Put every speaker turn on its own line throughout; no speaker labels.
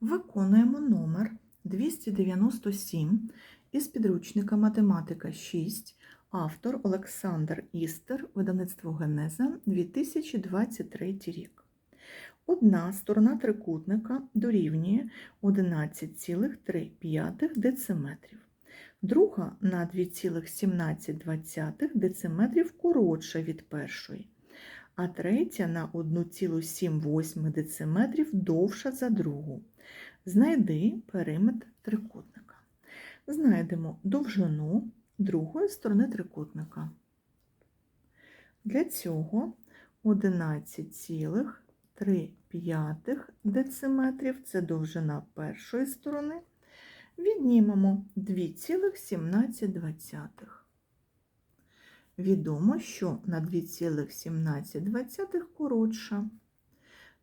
Виконуємо номер 297 із підручника Математика 6, автор Олександр Істер, видавництво Генеза 2023 рік. Одна сторона трикутника дорівнює 11,3 дециметрів. Друга на 2,17 дециметрів коротша від першої, а третя на 1,7 дециметрів довша за другу. Знайди периметр трикутника. Знайдемо довжину другої сторони трикутника. Для цього 11,3 дециметрів це довжина першої сторони. Віднімемо 2,17. Відомо, що на 2,17 коротша.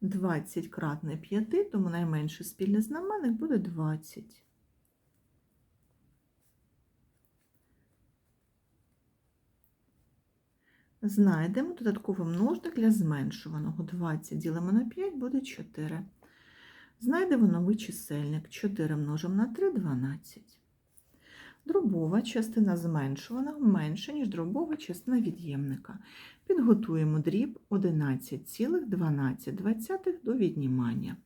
20 кратне 5, тому найменший спільний знаменник буде 20. Знайдемо додатковий множник для зменшуваного. 20 ділимо на 5 буде 4. Знайдемо новий чисельник. 4 множимо на 3 12. Дробова частина зменшуваного менша, ніж дробова частина від'ємника. Підготуємо дріб 11,12 до віднімання.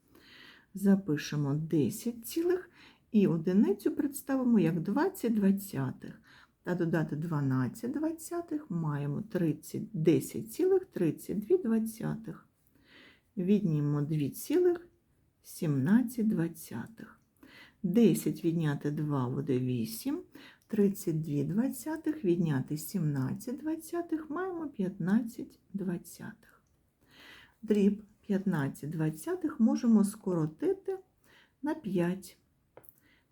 Запишемо 10, цілих і одиницю представимо як 20 двадцятих. Та додати 12 двадцятих маємо 30, 10,32 двадцятих. Віднімемо 2,17 двадцятих. 10 відняти 2 буде 8, 32 двадцятих відняти 17 двадцятих маємо 15 двадцятих. Дріб 15 двадцятих можемо скоротити на 5.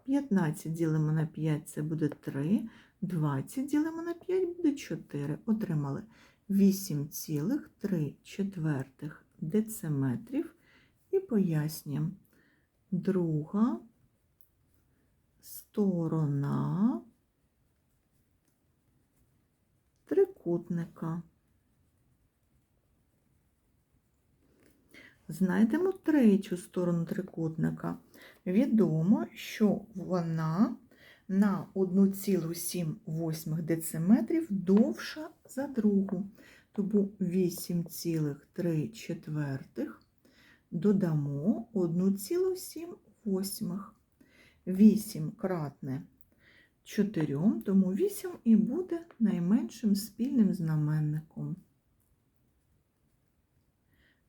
15 ділимо на 5 це буде 3, 20 ділимо на 5 буде 4. Отримали 8,3 четвертих дециметрів і пояснюємо. Друга сторона трикутника. Знайдемо третю сторону трикутника. Відомо, що вона на 1,7 дециметрів довша за другу. Тому 8,3 четвертих додамо 1,7 8 кратне 4, тому 8 і буде найменшим спільним знаменником.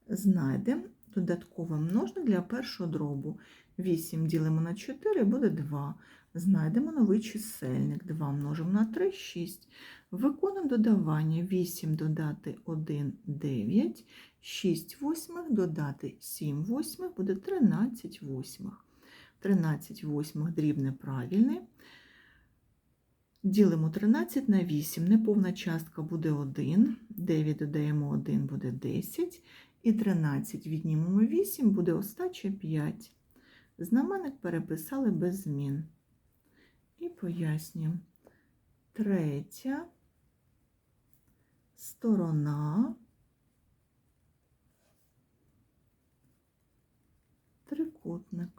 Знайдемо додатковий множник для першого дробу. 8 ділимо на 4 буде 2. Знайдемо новий чисельник. 2 множимо на 3 6. Виконуємо додавання 8 додати 1 9, 6 восьмих додати 7 восьмих буде 13 восьмих. 13 восьмих дріб неправильний. Ділимо 13 на 8. Неповна частка буде 1. 9 додаємо 1 буде 10. І 13 віднімемо 8 буде остача 5. Знаменник переписали без змін. І пояснюємо. Третя сторона трикутника.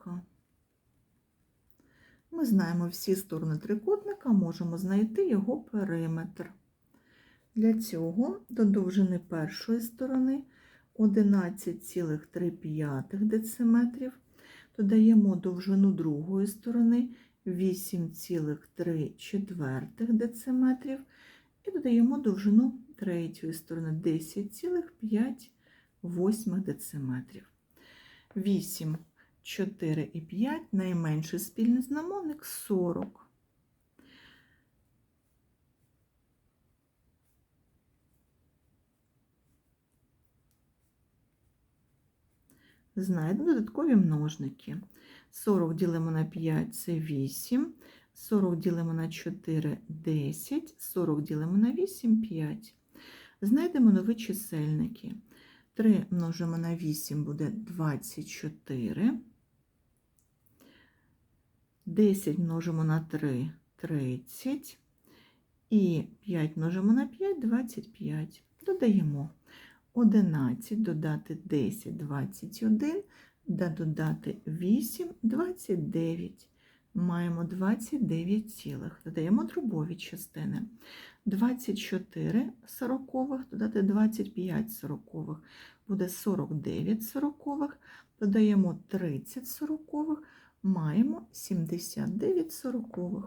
Ми знаємо всі сторони трикутника, можемо знайти його периметр. Для цього до довжини першої сторони 11,3 дециметрів, додаємо довжину другої сторони 8,3 дециметрів і додаємо довжину третьої сторони 10,5 дециметрів. 8 4 і 5 найменший спільний знаменник 40. Знайдемо додаткові множники. 40 ділимо на 5 це 8, 40 ділимо на 4 10, 40 ділимо на 8 5. Знайдемо нові чисельники. 3 множимо на 8 буде 24. 10 множимо на 3 30. І 5 множимо на 5 25. Додаємо 11, додати 10, 21, да додати 8, 29. Маємо 29 цілих. Додаємо дробові частини. 24 сорокових, додати 25 сорокових. Буде 49 сорокових. Додаємо 30 сорокових. Маємо 79 сорокових.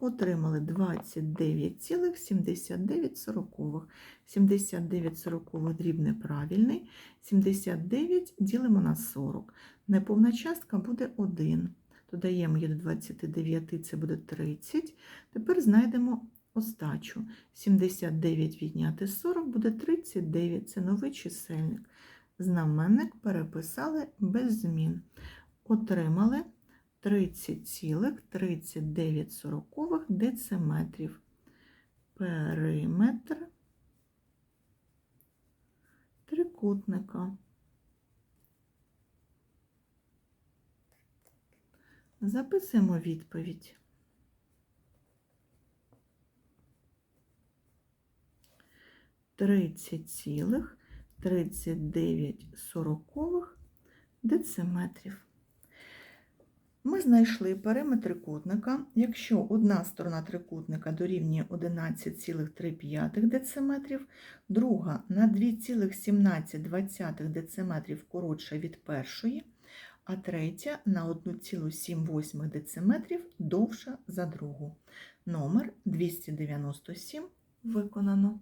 Отримали 29,79 сорокових. 79 сорокових дріб неправильний. 79 ділимо на 40. Неповна частка буде 1. Додаємо її до 29, це буде 30. Тепер знайдемо остачу. 79 відняти 40 буде 39. Це новий чисельник. Знаменник переписали без змін. Отримали 30,39 дециметрів. Периметр трикутника. Записуємо відповідь. Тридцять цілих тридцять дев'ять сорокових дециметрів. Ми знайшли периметр трикутника. Якщо одна сторона трикутника дорівнює 11,3 дециметрів, друга на 2,17 дециметрів коротша від першої, а третя на 1,78 дециметрів довша за другу. Номер 297 виконано.